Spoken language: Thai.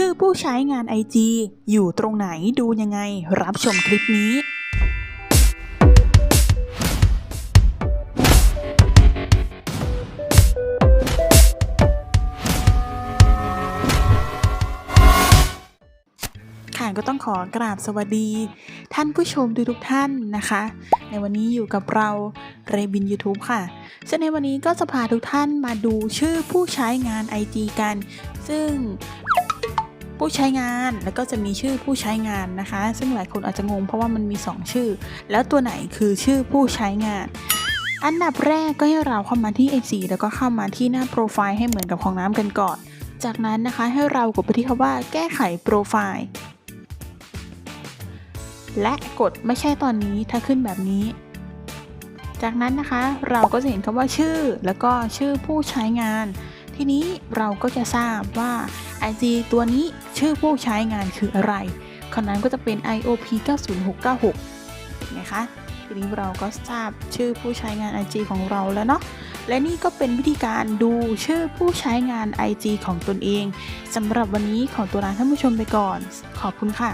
ชื่อผู้ใช้งาน IG อยู่ตรงไหนดูยังไง รับชมคลิปนี้ ค่ะก็ต้องขอกราบสวัสดี ท่านผู้ชมทุกทุกๆท่านนะคะ ในวันนี้อยู่กับเราเรบิน YouTube ค่ะ ซึ่งในวันนี้ก็จะพาทุกท่านมาดูชื่อผู้ใช้งาน IG กัน ซึ่ง ผู้ใช้งานแล้วก็จะมีชื่อผู้ใช้งานนะคะ ซึ่งหลายคนอาจจะงงเพราะว่ามันมี 2 ชื่อ แล้วตัวไหนคือชื่อผู้ใช้งาน อันดับแรกก็ให้เราเข้ามาที่ IG แล้วก็เข้ามาที่หน้าโปรไฟล์ให้เหมือนกับของน้ำกันก่อน จากนั้นนะคะให้เรากดไปที่คำว่าแก้ไขโปรไฟล์และกดไม่ใช่ตอนนี้ถ้าขึ้นแบบนี้ จากนั้นนะคะเราก็จะเห็นคำว่าชื่อ แล้วก็ชื่อผู้ใช้งาน ทีนี้เราก็จะทราบว่า IG ตัวนี้ชื่อผู้ใช้งานคืออะไรคำนั้นก็จะเป็น IOP 90696เห็นไหมคะทีนี้เราก็ทราบชื่อผู้ใช้งาน IG ของเราแล้วเนาะ และนี่ก็เป็นวิธีการดูชื่อผู้ใช้งาน IG ของตนเองสำหรับวันนี้ขอตัวลาท่านผู้ชมไปก่อน ขอบคุณค่ะ